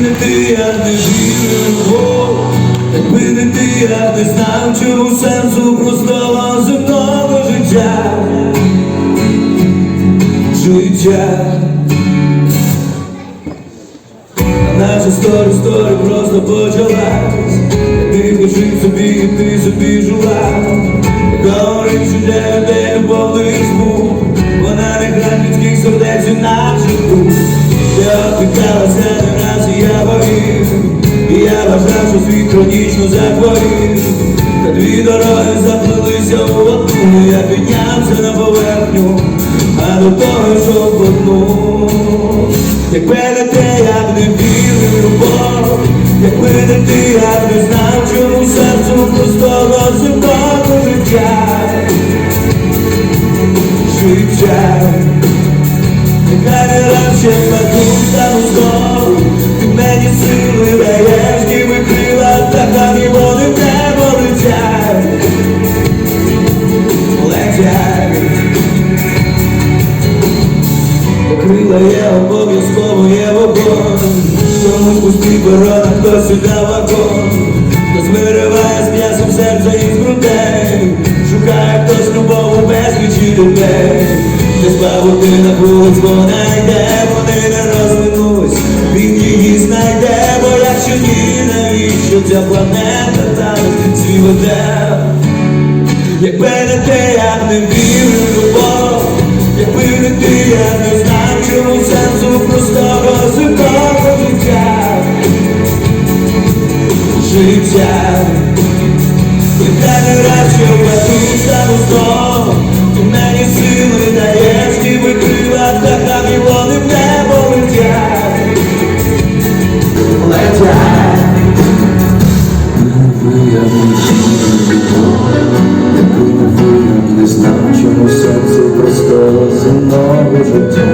не ти, я не вірив, якби не ти, я не знав, чому сенсу простого земного життя. Життя. Наша сторі, сторі просто почалась. Ти лежив собі, і ти собі жила. Говорив, що для людей любовний звук. Вона не грає людських сердець інакше тут. Я опікалася І я вважав, світ хронічно захворів. Та дві дороги заплилися у одну. Я піднявся на поверхню, а до того йшов в одну. Якби не Крила є обов'язково є вогонь Чомусь пустий перон, а хтось сюди вагон? Хтось вириває з м'ясом серця із грудей? Шукає хтось любов у безлічі людей Десь павутина вулиць вона йде, вони не розвинусь. Він її знайде, бо якщо ні, навіщо ця планета там цвіте Якби не те, я б не вірив любов, якби не ти, я не Не раз, що впаду стану знов, ти мені там і вони в небо. Не знав, чому серце простого земного життя. Життя.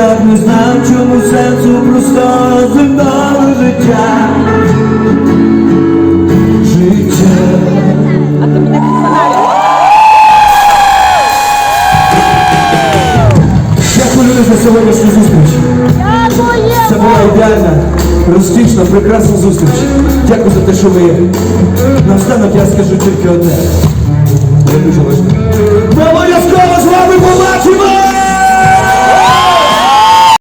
Не ви, я не знав, чому сенсу простого земного життя Дякую за сьогоднішню зустріч. Це була ідеальна, розтішна, прекрасна зустріч. Дякую за те, що ви є. Наостанок я скажу тільки одне. Це дуже важливо. Ми обов'язково з вами побачимо!